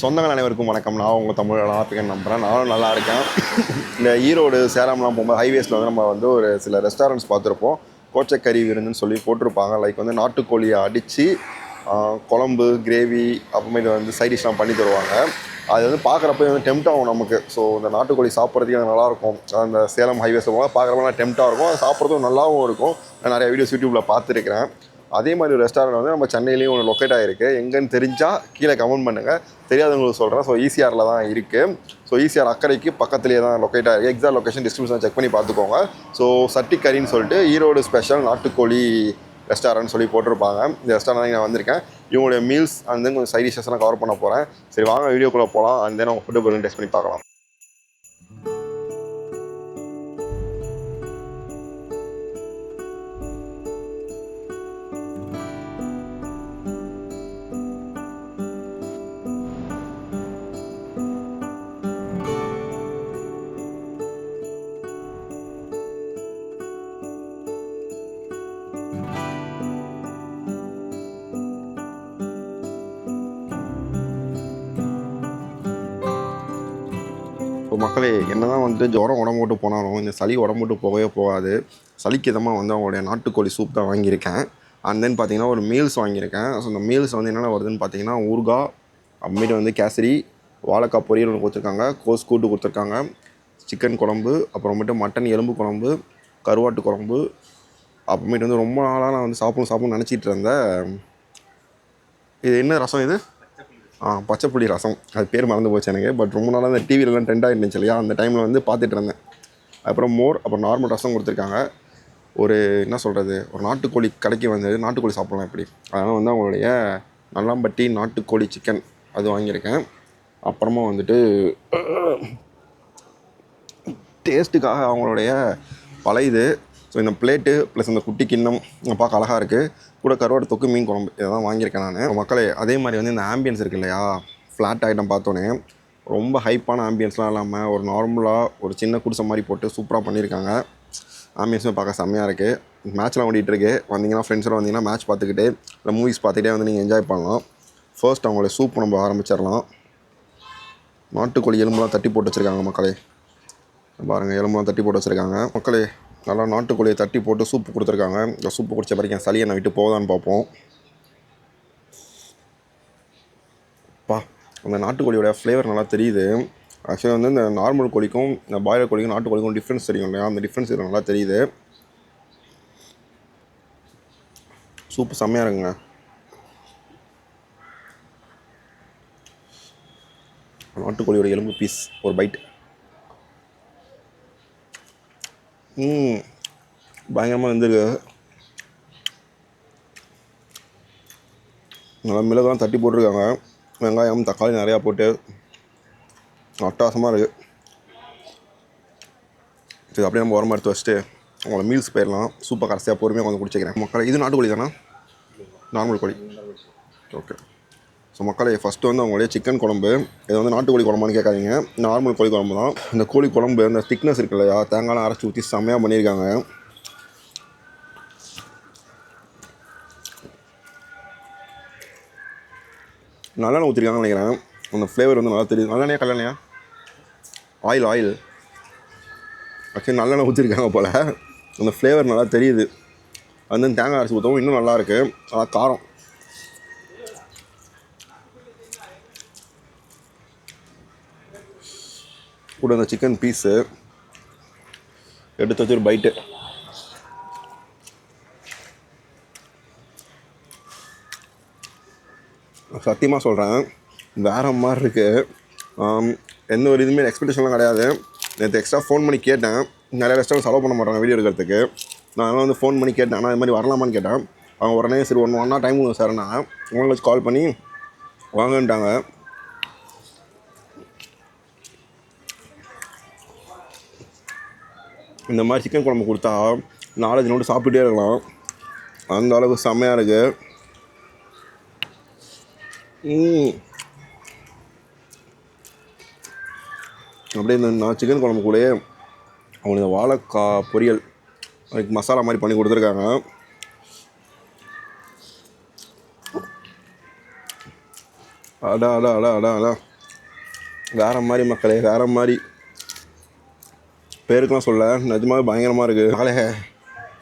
சொந்தங்கள் அனைவருக்கும் வணக்கம். நான் உங்கள் தமிழ் நாப்பிக்கன் நம்புகிறேன் நானும் நல்லா இருக்கேன். இந்த ஈரோடு சேலம்லாம் போகும்போது ஹைவேஸில் வந்து நம்ம வந்து ஒரு சில ரெஸ்டாரண்ட்ஸ் பார்த்துருப்போம். கோச்சக்கறி விருந்துன்னு சொல்லி போட்டிருப்பாங்க. லைக் வந்து நாட்டுக்கோழியை அடித்து குழம்பு கிரேவி அப்புறமேட்டு வந்து சைட் டிஷ்லாம் பண்ணி தருவாங்க. அது வந்து பார்க்குறப்ப வந்து டெம்ட் ஆகும் நமக்கு. ஸோ இந்த நாட்டுக்கோழி சாப்பிட்றதுக்கு அது நல்லாயிருக்கும். அந்த சேலம் ஹைவேஸில் போனால் பார்க்குறப்ப நல்லா டெம்ட்டாக இருக்கும். அது சாப்பிட்றதும் நல்லாவும் இருக்கும். நான் நிறைய வீடியோஸ் யூடியூப்பில் பார்த்துருக்கிறேன். அதே மாதிரி ஒரு ரெஸ்டாரண்ட் வந்து நம்ம சென்னையிலையும் ஒன்று லொக்கேட் ஆகிருக்கு எங்கேன்னு தெரிஞ்சால் கீழே கமெண்ட் பண்ணுங்கள் தெரியாதவங்களுக்கு சொல்கிறேன் ஸோ ஈசிஆரில் தான் இருக்குது ஸோ ஈசிஆர் அக்கறைக்கு பக்கத்துலேயே தான் லொக்கேட் ஆகிருக்கு எக்ஸாக்ட் லொக்கேஷன் டிஸ்கிரிப்ஷன் செக் பண்ணி பார்த்துக்கோங்க. ஸோ சட்டி கறின்னு சொல்லிட்டு ஈரோடு ஸ்பெஷல் நாட்டுக்கோழி ரெஸ்டாரண்ட் சொல்லி போட்டிருப்பாங்க. இந்த ரெஸ்டாரண்ட் நான் வந்திருக்கேன். இவங்களுடைய மீல்ஸ் அண்ட் தென் கொஞ்சம் சைட் டிஷஸ்லாம் கவர் பண்ண போகிறேன் சரி வாங்க வீடியோக்குள்ளே போகலாம் அண்ட் தென் அவங்க ஃபுட்டு பொருள் டெஸ்ட் பண்ணி பார்க்கலாம். இப்போ மக்களே என்னதான் வந்து ஜுரம் உடம்பு விட்டு போனாலும் இந்த சளி உடம்பு விட்டு போகவே போகாது. சளிக்கு இதமாக வந்து அவங்களுடைய நாட்டுக்கோழி சூப் தான் வாங்கியிருக்கேன். அண்ட் தென் பார்த்தீங்கன்னா ஒரு மீல்ஸ் வாங்கியிருக்கேன். ஸோ அந்த மீல்ஸ் வந்து என்னென்ன வருதுன்னு பார்த்தீங்கன்னா ஊறுகாய் அப்புறமேட்டு வந்து கேசரி வாழைக்காய் பொரியல் ஒன்று கொடுத்துருக்காங்க. கோஸ் கூட்டு கொடுத்துருக்காங்க. சிக்கன் குழம்பு அப்புறமேட்டு மட்டன் எலும்பு குழம்பு கருவாட்டு குழம்பு. அப்புறமேட்டு வந்து ரொம்ப நாளாக நான் வந்து சாப்பிடணும் சாப்பிடணும்னு நினச்சிட்டு இருந்தேன். இது என்ன ரசம் இது? பச்சைப்புளி ரசம். அது பேர் மறந்து போச்சு எனக்கு பட் ரொம்ப நாளாக அந்த டிவிலலாம் ட்ரெண்ட் ஆகிருந்துச்சு இல்லையா? அந்த டைமில் வந்து பார்த்துட்டு இருந்தேன். அப்புறம் மோர் அப்புறம் நார்மல் ரசம் கொடுத்துருக்காங்க. ஒரு என்ன சொல்கிறது ஒரு நாட்டுக்கோழி கடைக்கு வந்தது நாட்டுக்கோழி சாப்பிட்லாம் எப்படி? அதனால் வந்து அவங்களுடைய நல்லாம்பட்டி நாட்டுக்கோழி சிக்கன் அது வாங்கியிருக்கேன். அப்புறமா வந்துட்டு டேஸ்ட்டுக்காக அவங்களுடைய பழையது ஸோ இந்த பிளேட்டு ப்ளஸ் இந்த குட்டி கிண்ணம் பார்க்க அழகாக இருக்குது கூட கருவாடு தொக்கு மீன் குழம்பு இதை தான் வாங்கியிருக்கேன் நான். மக்களே அதே மாதிரி வந்து இந்த ஆம்பியன்ஸ் இருக்கு இல்லையா? ஃப்ளாட் ஐட்டம் பார்த்தோன்னே ரொம்ப ஹைப்பான ஆம்பியன்ஸ்லாம் இல்லாமல் ஒரு நார்மலாக ஒரு சின்ன குடிசை மாதிரி போட்டு சூப்பராக பண்ணியிருக்காங்க. ஆம்பியன்ஸும் பார்க்க செம்மையாக இருக்குது மேட்ச்லாம் ஓடிட்டுருக்கு வந்தீங்கன்னா ஃப்ரெண்ட்ஸோட வந்தீங்கன்னா மேட்ச் பார்த்துக்கிட்டே இல்லை மூவிஸ் பார்த்துக்கிட்டே வந்து நீங்கள் என்ஜாய் பண்ணலாம். ஃபர்ஸ்ட் அவங்களோட சூப் நம்ம ஆரம்பிச்சிடலாம். நாட்டுக்கோழி எலும்புலாம் தட்டி போட்டு வச்சுருக்காங்க மக்களே. பாருங்கள் எலும்புலாம் தட்டி போட்டு வச்சுருக்காங்க. மக்களே நல்லா நாட்டுக்கோழியை தட்டி போட்டு சூப்பு கொடுத்துருக்காங்க. இந்த சூப்பு குடித்த வரைக்கும் சளியை என்னை விட்டு போதான்னு பார்ப்போம். பா அந்த நாட்டுக்கோழியோட ஃப்ளேவர் நல்லா தெரியுது. ஆக்சுவலி வந்து இந்த நார்மல் கோழிக்கும் இந்த பாய்லர் கோழிக்கும் நாட்டுக்கோழிக்கும் டிஃப்ரென்ஸ் தெரியும் இல்லையா? அந்த டிஃப்ரென்ஸ் இதில் நல்லா தெரியுது. சூப்பு செம்மையாக இருக்குங்க. நாட்டுக்கோழியோட எலும்பு பீஸ் ஒரு பைட் ம். பயங்கரமாக இருந்திருக்கு நல்லா மிளகாலாம் தட்டி போட்டிருக்காங்க. வெங்காயம் தக்காளி நிறையா போட்டு அட்டாசமாக இருக்குது சரி அப்படியே நம்ம உரம் எடுத்து வச்சுட்டு உங்களை மீல்ஸ் போயிடலாம். சூப்பர் கடைசியாக பொறுமையாக கொஞ்சம் குடிச்சிக்கிறேன். மக்களை இது நாட்டுக்கோழி தானே? நார்மல் கோழி. ஓகே ஸோ மக்களே ஃபஸ்ட்டு வந்து அவங்களுடைய சிக்கன் குழம்பு. இது வந்து நாட்டுக்கோழி குழம்புன்னு கேட்காதீங்க. நார்மல் கோழி குழம்பு தான். இந்த கோழி குழம்பு அந்த திக்னஸ் இருக்கு இல்லையா தேங்காய்லாம் அரைச்சி ஊற்றி செம்மையாக பண்ணியிருக்காங்க. நல்லெண்ணெய் ஊற்றிருக்காங்கன்னு நினைக்கிறேன். அந்த ஃப்ளேவர் வந்து நல்லா தெரியுது. நல்லெண்ணையா கல்லெண்ணெயா? ஆயில் ஆயில் ஆக்சுவலி நல்லெண்ணெய் ஊற்றிருக்காங்க போல். அந்த ஃப்ளேவர் நல்லா தெரியுது. அது வந்து தேங்காய் அரைச்சி ஊற்றவும் இன்னும் நல்லா இருக்கு. நல்லா காரம். கூட அந்த சிக்கன் பீஸு எடுத்து வச்சு ஒரு பைட்டு சத்தியமாக சொல்கிறேன் வேறு மாதிரி இருக்குது எந்த ஒரு இதுவுமே எக்ஸ்பெக்டேஷன்லாம் கிடையாது. நேற்று எக்ஸ்ட்ரா ஃபோன் பண்ணி கேட்டேன். நிறைய ரெஸ்டாரண்ட் செலவு பண்ண மாட்டாங்க வீடியோ எடுக்கிறதுக்கு. நான் அதெல்லாம் வந்து ஃபோன் பண்ணி கேட்டேன். ஆனால் இது மாதிரி வரலாமான்னு கேட்டேன். அவங்க உடனே சரி ஒன் ஒன்றா டைம் சார் நான் உங்களுக்கு வச்சு கால் பண்ணி வாங்கன்ட்டாங்க. இந்த மாதிரி சிக்கன் குழம்பு கொடுத்தா நாலஞ்சு நோட்டு சாப்பிட்டுட்டே இருக்கலாம். அந்த அளவுக்கு செம்மையாக இருக்குது அப்படியே இந்த நான் சிக்கன் குழம்பு கூட அவங்களுக்கு வாழைக்காய் பொரியல் அதுக்கு மசாலா மாதிரி பண்ணி கொடுத்துருக்காங்க. அடா அடா அடா அடா அடா. வேறு மாதிரி மக்களே வேறு மாதிரி. பேருக்குலாம் சொல்ல நிஜமாவே பயங்கரமாக இருக்குது நாளே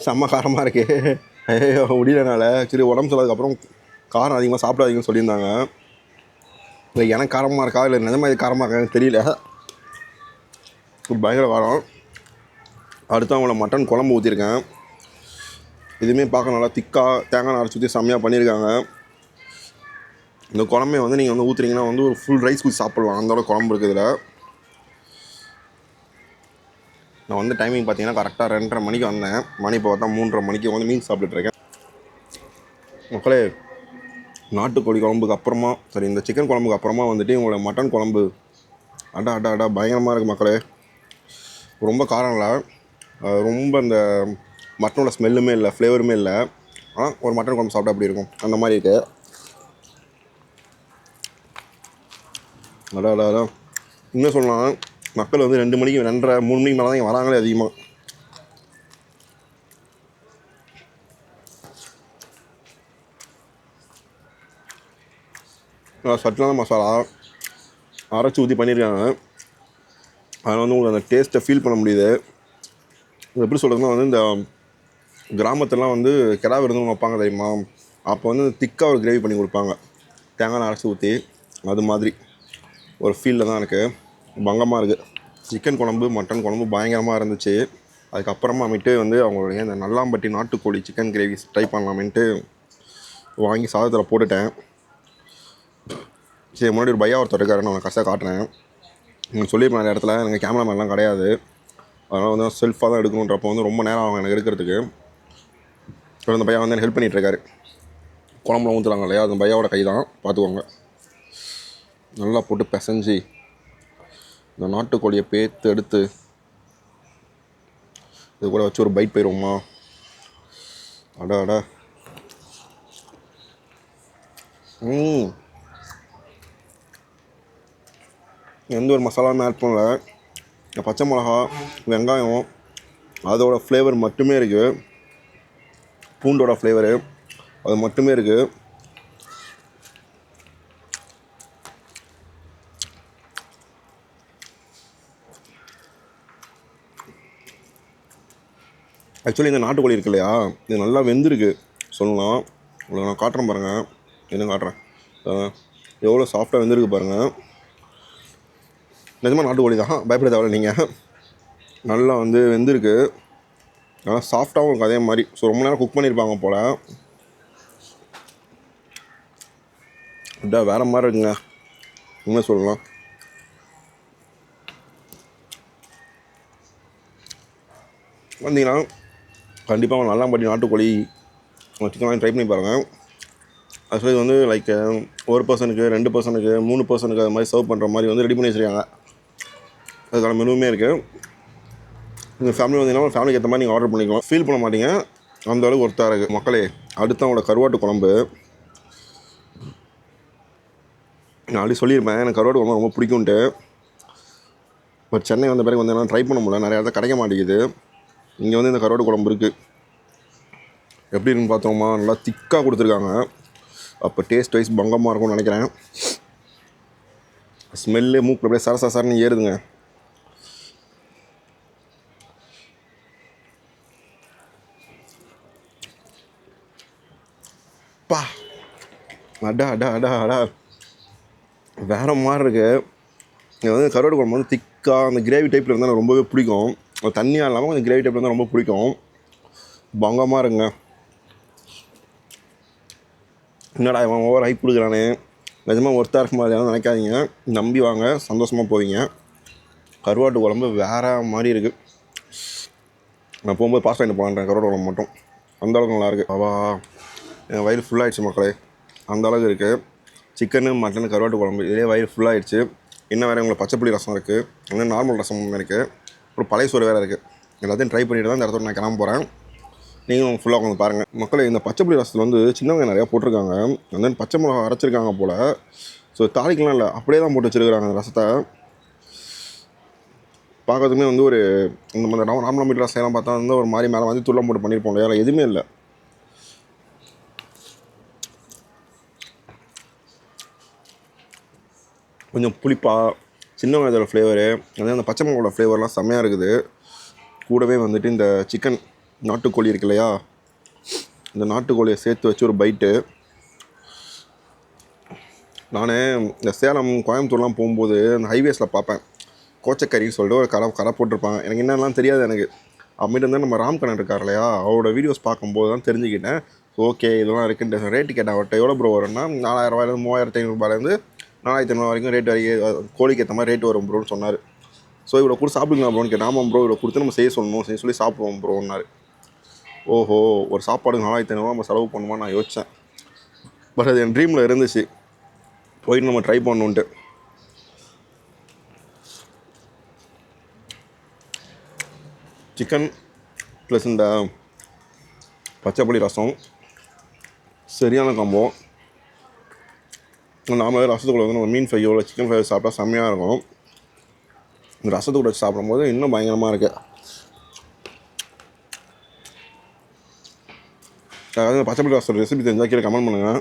செம்ம காரமாக இருக்குது ஐயோ முடியலனால சரி உடம்பு சொல்லாததுக்கப்புறம் காரம் அதிகமாக சாப்பிடாதீங்கன்னு சொல்லியிருந்தாங்க. இல்லை எனக்கு காரமாக இருக்கா? இல்லை நிஜமாக இது காரமாக இருக்கான்னு தெரியல. பயங்கர காரம். அடுத்து அவங்கள மட்டன் குழம்பு ஊற்றிருக்கேன் இதுவுமே பார்க்க நல்லா திக்காக தேங்காய் அரைச்சி ஊற்றி செம்மையாக பண்ணியிருக்காங்க. இந்த குழம்பை வந்து நீங்கள் வந்து ஊற்றுறீங்கன்னா வந்து ஒரு ஃபுல் ரைஸ் ஊற்றி சாப்பிட்லாம். அந்தளவு குழம்பு இருக்குது இதில். நான் வந்து டைமிங் பார்த்தீங்கன்னா கரெக்டாக ரெண்டரை மணிக்கு வந்தேன். மணி இப்போ பார்த்தா மூன்றரை மணிக்கு வந்து மீன் சாப்பிட்டுட்டு மக்களே நாட்டுக்கோழி குழம்புக்கு அப்புறமா சரி இந்த சிக்கன் குழம்புக்கு அப்புறமா வந்துட்டு உங்களோட மட்டன் குழம்பு. அடா அடா அடா பயங்கரமாக இருக்குது மக்களே. ரொம்ப காரம் இல்லை ரொம்ப இந்த மட்டனோட ஸ்மெல்லுமே இல்லை ஃப்ளேவருமே இல்லை. ஆனால் ஒரு மட்டன் குழம்பு சாப்பிட்டா அப்படி இருக்கும்? அந்த மாதிரி இருக்குது அடா அடா அடா இன்னும் சொல்லலாம். மக்கள் வந்து ரெண்டு மணிக்கு ரெண்டரை மூணு மணிக்கு மேலே தான் இங்கே வராங்களே அதிகமாக சட்டிலான மசாலா அரைச்சி ஊற்றி பண்ணியிருக்காங்க அதில் வந்து உங்களுக்கு அந்த டேஸ்ட்டை ஃபீல் பண்ண முடியுது. எப்படி சொல்கிறதுனா வந்து இந்த கிராமத்துலலாம் வந்து கிடா விருந்தும் வைப்பாங்க தெரியுமா? அப்போ வந்து திக்காக ஒரு கிரேவி பண்ணி கொடுப்பாங்க. தேங்காய் அரைச்சி ஊற்றி அது மாதிரி. ஒரு ஃபீலில் தான் இருக்குது பங்கமாக இருக்குது சிக்கன் குழம்பு மட்டன் குழம்பு பயங்கரமாக இருந்துச்சு. அதுக்கப்புறமாமிட்டு வந்து அவங்களுடைய இந்த நல்லாம்பட்டி நாட்டுக்கோழி சிக்கன் கிரேவி ட்ரை பண்ணலாமேன்ட்டு வாங்கி சாதத்தில் போட்டுட்டேன். சரி முன்னாடி ஒரு பையா ஒருத்தர் இருக்காரு நான் கஷ்டம் காட்டுறேன். நீங்கள் சொல்லியிருப்பேன் நிறைய இடத்துல எனக்கு கேமராமேன்லாம் கிடையாது. அதனால் வந்து செல்ஃபாக தான் எடுக்கணுன்றப்போ வந்து ரொம்ப நேரம் ஆகும் எனக்கு எடுக்கிறதுக்கு. இப்போ அந்த பையன் வந்து ஹெல்ப் பண்ணிகிட்ருக்காரு குழம்புலாம் ஊற்றுறாங்க இல்லையா? அந்த பையாவோட கை தான் பார்த்துக்கோங்க. நல்லா போட்டு பிசைஞ்சு இந்த நாட்டுக்கோழியை பேத்து எடுத்து இது கூட வச்சு ஒரு பைட் போயிடுவோமா அடா அடா. ம். எந்த ஒரு மசாலாவும் ஆட் பண்ணல. இந்த பச்சை மிளகா வெங்காயம் அதோடய ஃப்ளேவர் மட்டுமே இருக்குது பூண்டோட ஃப்ளேவரு அது மட்டுமே இருக்குது ஆக்சுவலி இந்த நாட்டுக்கோழி இருக்கு இல்லையா? இது நல்லா வெந்திருக்கு. சொல்லலாம். உங்களுக்கு நான் காட்டுறேன் பாருங்கள் என்ன காட்டுறேன்? எவ்வளோ சாஃப்டாக வெந்திருக்கு பாருங்கள் நிஜமாக நாட்டுக்கோழி தான். பயப்பட தேவையில்ல நீங்கள் நல்லா வந்து வெந்திருக்கு. நல்லா சாஃப்டாகவும் இருக்கும் அதே மாதிரி. ஸோ ரொம்ப நேரம் குக் பண்ணியிருப்பாங்க போல். அப்படியே வேறு மாதிரி இருக்குங்க. உண்மை சொல்லலாம். வந்தீங்கன்னா கண்டிப்பாக நல்லா நல்லாம்பட்டி நாட்டுக்கோழி. சிக்கன் வாங்கி ட்ரை பண்ணி பாருங்கள் ஆக்சுவலி இது வந்து லைக் ஒரு பர்சனுக்கு ரெண்டு பர்சனுக்கு மூணு பர்சனுக்கு அது மாதிரி சர்வ் பண்ணுற மாதிரி வந்து ரெடி பண்ணி வச்சுருக்காங்க. அதுக்கான மெனுவுமே இருக்குது உங்கள் ஃபேமிலி வந்தீங்கன்னா ஃபேமிலிக்கு ஏற்ற மாதிரி நீங்கள் ஆர்டர் பண்ணிக்கலாம். ஃபீல் பண்ண மாட்டீங்க. அந்த அளவுக்கு ஒருத்தாக இருக்குது மக்களே அடுத்து அவங்களோட கருவாட்டு குழம்பு. நான் ஆல்ரெடி சொல்லியிருப்பேன். எனக்கு கருவாட்டு குழம்பு ரொம்ப பிடிக்கும்ன்ட்டு. பட் சென்னை வந்த பிறகு வந்து என்னால் ட்ரை பண்ண முடியல. நிறையா இடத்த கிடைக்க மாட்டேங்குது. இங்கே வந்து இந்த கருவாட்டு குழம்பு இருக்குது எப்படி இருக்குன்னு பார்த்தோமா நல்லா திக்காக கொடுத்துருக்காங்க. அப்போ டேஸ்ட் வைஸ் பங்கமாக இருக்கும்னு நினைக்கிறேன். ஸ்மெல்லு மூக்கு அப்படியே சரசா சரன்னு ஏறுதுங்க. பா. அடா அடா அடா அடா. வேறு மாதிரி இருக்குது இது வந்து கருவாடு குழம்பு வந்து திக்காக அந்த கிரேவி டைப்பில் இருந்தால் எனக்கு ரொம்பவே பிடிக்கும். தண்ணியாக இல்லாமல் கொஞ்சம் கிரேவி டைப்பில் ரொம்ப பிடிக்கும். பங்கமாக இருங்க. என்னடா இவன் ஓவர் ஹைப் கொடுக்குறானே. நிஜமாக ஒருத்தா இருக்க மாதிரி நினைக்காதீங்க. நம்பி வாங்க சந்தோஷமாக போவீங்க. கருவாட்டு குழம்பு வேற மாதிரி இருக்குது நான் போகும்போது பாஸ்ட் வாங்கிட்டு போகலான்றேன் கருவாட்டு குழம்பு மட்டும். அந்த அளவுக்கு நல்லா இருக்குது அவா என் வயிறு ஃபுல்லாகிடுச்சு மக்களே. அந்த அளவுக்கு இருக்குது சிக்கனு மட்டன் கருவாட்டு குழம்பு இதே வயிறு ஃபுல்லாகிடுச்சு இன்னும் வேறு உங்களுக்கு பச்சைப்புளி ரசம் இருக்குது இன்னும் நார்மல் ரசம் இருக்குது அப்புறம் பழைய சோறு வேறு இருக்குது எல்லாத்தையும் ட்ரை பண்ணிட்டு தான் இந்த இடத்துல நான் கிளம்ப போகிறேன் நீங்களும் ஃபுல்லாக உட்காந்து பாருங்கள் மக்களே இந்த பச்சைப்புளி ரசத்தில் வந்து சின்னவங்க நிறையா போட்டிருக்காங்க. அந்த பச்சை மிளகா அரைச்சிருக்காங்க போல். ஸோ தாளிக்கலாம் இல்லை. அப்படியே தான் போட்டு வச்சுருக்காங்க அந்த ரசத்தை. பார்க்கறதுக்குமே வந்து ஒரு இந்த மாதிரி நாம நார்மல் மீட்டர் ரசம் எல்லாம் பார்த்தா வந்து ஒரு மாதிரி மேலே வந்து துள்ளம் போட்டு பண்ணியிருப்போம் இல்லையா? எதுவுமே இல்லை. கொஞ்சம் புளிப்பாக சின்ன வெங்காயத்தோட ஃப்ளேவரு அதே அந்த பச்சை மிளகோட ஃப்ளேவர்லாம் செம்மையாக இருக்குது. கூடவே வந்துட்டு இந்த சிக்கன் நாட்டுக்கோழி இருக்கு இல்லையா? இந்த நாட்டுக்கோழியை சேர்த்து வச்சு ஒரு பைட்டு நான் இந்த சேலம் கோயம்புத்தூர்லாம் போகும்போது அந்த ஹைவேஸில் பார்ப்பேன். கோச்சக்கறின்னு சொல்லிட்டு ஒரு கடை கடை போட்டிருப்பாங்க. எனக்கு என்னெல்லாம் தெரியாது எனக்கு. அப்புறமேட்டு வந்து நம்ம ராம்கண்ணன் இருக்கார் இல்லையா? அவரோட வீடியோஸ் பார்க்கும்போது தான் தெரிஞ்சுக்கிட்டேன். ஓகே இதெல்லாம் இருக்குன்ட்டு. ரேட்டு கேட்டேன் அவர்கிட்ட எவ்வளோ ப்ரோ வரும்னா? நாலாயிரரூவாயிலேருந்து மூவாயிரத்தி ஐநூறுபாலேருந்து நாலாயிரத்தி ஐநூறு வரைக்கும் ரேட் வரைக்கும் கோழிக்கு ஏற்ற மாதிரி ரேட் வரும் ப்ரோன்னு சொன்னார். ஸோ இவ்வளோ கொடுத்து சாப்பிடுங்களா ப்ரோன்னு கேட்டேன் ஆமாம் ப்ரோ இவ்வளோ கொடுத்து நம்ம செய்ய சொல்லணும் செய்ய சொல்லி சாப்பிடுவோம் ப்ரோன்னாரு ஓஹோ ஒரு சாப்பாடு நாலாயிரத்தி ஐநூறுவா நம்ம செலவு பண்ணுமா நான் யோசித்தேன் பட் அது என் ட்ரீமில் இருந்துச்சு. போயிட்டு நம்ம ட்ரை பண்ணணுன்ட்டு சிக்கன் ப்ளஸ் இந்த பச்சைப்பொடி ரசம். சரியான காம்போ நாம ரசத்துக்குள்ள வந்து நம்ம மீன் ஃப்ரையோ இல்லை சிக்கன் ஃப்ரை சாப்பிட்டா செம்மையாக இருக்கும். இந்த ரசத்துக்கூட வச்சு சாப்பிடும்போது இன்னும் பயங்கரமாக இருக்குது அதாவது பச்சைப்பள்ளி ரசம் ரெசிபி தெரிஞ்சால் கீழே கமெண்ட் பண்ணுங்கள்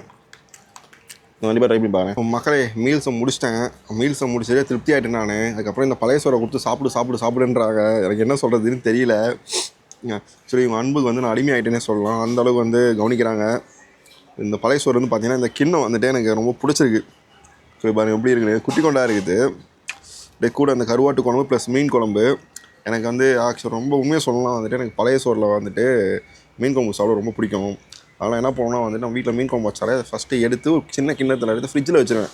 நான் கண்டிப்பாக ட்ரை பண்ணி பாருங்க மக்களே மீல்ஸை முடிச்சிட்டேன். மீல்ஸை முடிச்சதே திருப்தி ஆகிட்டேன் நான். அதுக்கப்புறம் இந்த பழைய சோறை கொடுத்து சாப்பிடு சாப்பிடு சாப்பிடுன்றாங்க. எனக்கு என்ன சொல்கிறதுன்னு தெரியல. சரி இவங்க அன்புக்கு வந்து நான் அடிமையாயிட்டேனே சொல்லலாம். அந்த அளவுக்கு வந்து கவனிக்கிறாங்க. இந்த பழைய சோறு வந்து பார்த்திங்கன்னா இந்த கிண்ணம் வந்துட்டு எனக்கு ரொம்ப பிடிச்சிருக்கு. ஸோ பாருங்க எப்படி இருக்குது குட்டி கொண்டா இருக்குது. அப்படியே கூட அந்த கருவாட்டு குழம்பு ப்ளஸ் மீன் குழம்பு. எனக்கு வந்து ஆக்சுவல் ரொம்ப உண்மையாக சொல்லலாம் வந்துட்டு எனக்கு பழைய சோறில் வந்துட்டு மீன் குழம்பு சாப்பிட ரொம்ப பிடிக்கும். அதனால் என்ன பண்ணுவோம்னா வந்துட்டு நம்ம வீட்டில் மீன் குழம்பு வச்சாலே அதை ஃபஸ்ட்டு எடுத்து ஒரு சின்ன கிண்ணத்தில் எடுத்து ஃப்ரிட்ஜில் வச்சுருவேன்.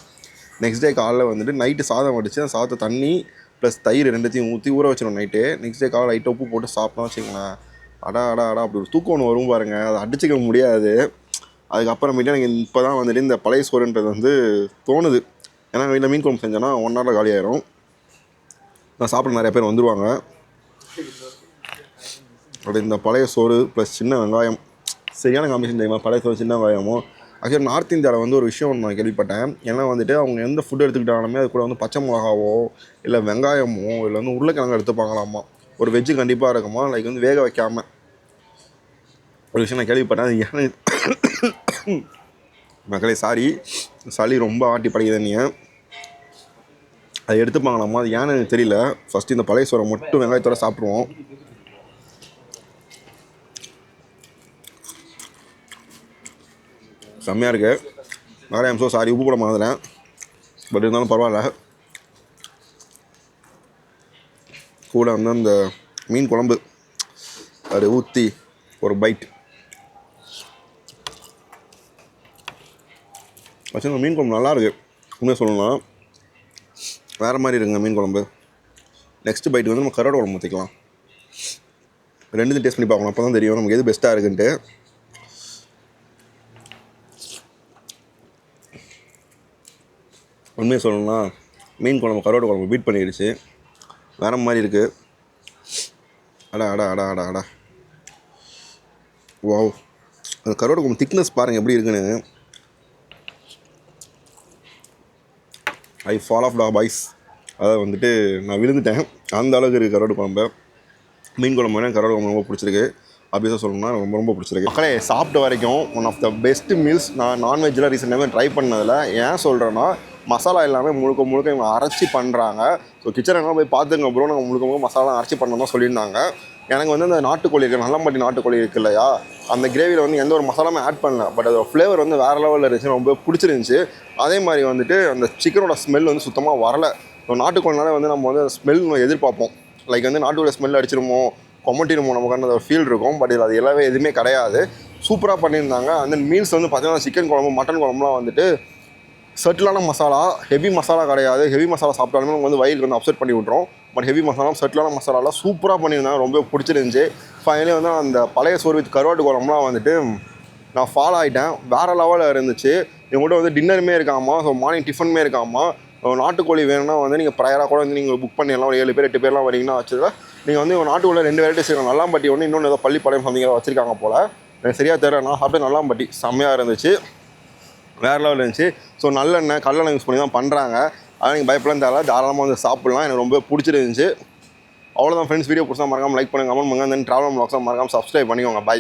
நெக்ஸ்ட் டே காலைல வந்துட்டு நைட்டு சாதம் வடித்து அந்த சாதத்தை தண்ணி ப்ளஸ் தயிர் ரெண்டுத்தையும் ஊற்றி ஊற வச்சிடும் நைட்டு நெக்ஸ்ட் டே காலை லைட்டாக உப்பு போட்டு சாப்பிட்டோம் வச்சுக்கோங்களேன். அடா அடா அடா அப்படி ஒரு தூக்கம் ஒன்று வரும் பாருங்கள் அதை அடிச்சுக்க முடியாது. அதுக்கப்புறமேட்டு எனக்கு இப்போ தான் வந்துட்டு இந்த பழைய சோறுன்றது வந்து தோணுது. ஏன்னா வீட்டில் மீன் குழம்பு செஞ்சேன்னா ஒன் ஹவரில் காலியாயிரும் நான் சாப்பிட நிறைய பேர் வந்துடுவாங்க அப்படி இந்த பழைய சோறு ப்ளஸ் சின்ன வெங்காயம் சரியான காம்பினேஷன் தெரியுமா? பழைய சோறு சின்ன வெங்காயமும் ஆக்சுவலாக நார்த் இந்தியாவில் வந்து ஒரு விஷயம் நான் கேள்விப்பட்டேன். ஏன்னா வந்துட்டு அவங்க எந்த ஃபுட் எடுத்துக்கிட்டாலுமே அது கூட வந்து பச்சை மிளகாவோ இல்லை வெங்காயமோ இல்லை வந்து உருளைக்கிழங்கு எடுத்துப்பாங்களாமா? ஒரு வெஜ்ஜு கண்டிப்பாக இருக்குமா? லைக் வந்து வேக வைக்காமல் ஒரு விஷயம் நான் கேள்விப்பட்டேன். அது ஏன்னு மக்களே சாரி. சளி ரொம்ப ஆட்டி படைக்குது நீ அதை எடுத்துப்பாங்களாமா அது ஏன்னு எனக்கு தெரியல. ஃபஸ்ட்டு இந்த பழைய சோறை மட்டும் வெங்காயத்தோட சாப்பிடுவோம். செம்மையாக இருக்குது நிறைய ஐம் ஸோ சாரி உப்பு போட மறந்துட்டேன். பட் இருந்தாலும் பரவாயில்ல. கூட வந்து அந்த மீன் குழம்பு அது ஊற்றி ஒரு பைட் வச்சுருங்க மீன் குழம்பு நல்லாயிருக்கு உண்மையாக சொல்லணும்னா வேறு மாதிரி இருக்குங்க மீன் குழம்பு. நெக்ஸ்ட்டு பைட் வந்து நம்ம கரோட குழம்பு ஊற்றிக்கலாம் ரெண்டுத்தையும் டேஸ்ட் பண்ணி பார்க்கணும். அப்போ தான் தெரியும் நமக்கு எது பெஸ்ட்டாக இருக்குன்ட்டு. உண்மையாக சொல்லணும்னா மீன் குழம்பு கரோட குழம்பு பீட் பண்ணிடுச்சு. வேற மாதிரி இருக்குது அடா அடா அடா அடா அடா. வாவ் அந்த கரோட குழம்பு திக்னஸ் பாருங்கள் எப்படி இருக்குன்னு. ஐ ஃபால் ஆஃப் டா பாய்ஸ் அதாவது வந்துட்டு நான் விழுந்துட்டேன். அந்த அளவுக்கு இருக்குது கரோடு குழம்பு. மீன் குழம்பு வேணா குழம்பு ரொம்ப பிடிச்சிருக்கு. அப்படியே சொல்லணும்னா எனக்கு ரொம்ப ரொம்ப பிடிச்சிருக்கு. மக்களே சாப்பிட்ட வரைக்கும் one of the best meals நான் நான்வெஜ்ஜில் ரீசெண்டாகவே ட்ரை பண்ணதில் ஏன் சொல்கிறேன்னா மசாலா எல்லாமே முழுக்க முழுக்க இவங்க அரைச்சி பண்ணுறாங்க ஸோ கிச்சனை போய் பார்த்துங்க ப்ரோ நாங்கள் முழுக்க முழுக்க மசாலா அரைச்சி பண்ணோம் சொல்லியிருந்தாங்க. எனக்கு வந்து அந்த நாட்டுக்கோழி இருக்குது நல்லம்பட்டி நாட்டுக்கோழி இருக்கு இல்லையா? அந்த கிரேவியில் வந்து எந்த ஒரு மசாலாமே ஆட் பண்ணல. பட் அதோட ஃப்ளேவர் வந்து வேறு லெவலில் இருந்துச்சு ரொம்ப பிடிச்சிருந்துச்சி. அதே மாதிரி வந்துட்டு அந்த சிக்கனோட ஸ்மெல் வந்து சுத்தமாக வரல. ஸோ நாட்டுக்கோழினாலே வந்து நம்ம வந்து ஸ்மெல் எதிர்பார்ப்போம். லைக் வந்து நாட்டுக்கோழி ஸ்மெல் அடிச்சிருமோ கொமட்டிருமோ நமக்கு அந்த ஃபீல் இருக்கும். பட் இதில் அது எல்லாமே எதுவுமே கிடையாது. சூப்பராக பண்ணியிருந்தாங்க. அந்த மீல்ஸ் வந்து பார்த்திங்கன்னா சிக்கன் குழம்பு மட்டன் குழம்புலாம் வந்துட்டு செட்டிலான மசாலா ஹெவி மசாலா கிடையாது. ஹெவி மசாலா சாப்பிட்டாலுமே நமக்கு வந்து வயிறு வந்து அப்செட் பண்ணி விட்ரும் பட் ஹெவி மசாலா செட்டிலான மசாலாலாம் சூப்பராக பண்ணியிருந்தாங்க. ரொம்ப பிடிச்சிருந்துச்சி. ஃபைனலி வந்து அந்த பழைய சோறு வித் கருவாட்டு குழம்புலாம் வந்துட்டு நான் ஃபாலோ ஆகிட்டேன் வேறு லெவலில் இருந்துச்சு. இவங்கள்ட்ட வந்து டின்னருமே இருக்காமா? ஸோ மார்னிங் டிஃபனுமே இருக்காமா? நாட்டுக்கோழி வேணும்னா வந்து நீங்கள் ப்ரையராக கூட வந்து நீங்கள் புக் பண்ணிடலாம். ஒரு ஏழு பேர் எட்டு பேர்லாம் வரீங்கன்னா வச்சதில் நீங்கள் வந்து நாட்டுக்கோழி ரெண்டு வெரைட்டிஸ் இருக்காங்க நல்லாம்பட்டி ஒன்று இன்னொன்று ஏதோ பள்ளிப்பாளையம் சம்திங் வச்சுருக்காங்க போல். எனக்கு சரியாக தெரியல. நான் சாப்பிட்டு நல்லாம்பட்டி. செம்மையாக இருந்துச்சு. வேறு லெவலில் இருந்துச்சு. ஸோ நல்லெண்ணெய் கல்லெண்ணெய் யூஸ் பண்ணி தான் பண்ணுறாங்க அதனால் நீங்கள் பயப்படலாம் தேவை தாராளமாக வந்து சாப்பிட்லாம். எனக்கு ரொம்ப பிடிச்சிருந்துச்சு. அவ்வளோதான் ஃப்ரெண்ட்ஸ் வீடியோ பிடிச்சா மறக்காமல் லைக் பண்ணுங்க. கமெண்ட் பண்ணுங்கள் தென் ட்ராவல் பிளாக்ஸாக மறக்காமல் சப்ஸ்கிரைப் பண்ணிக்கோங்க. பாய்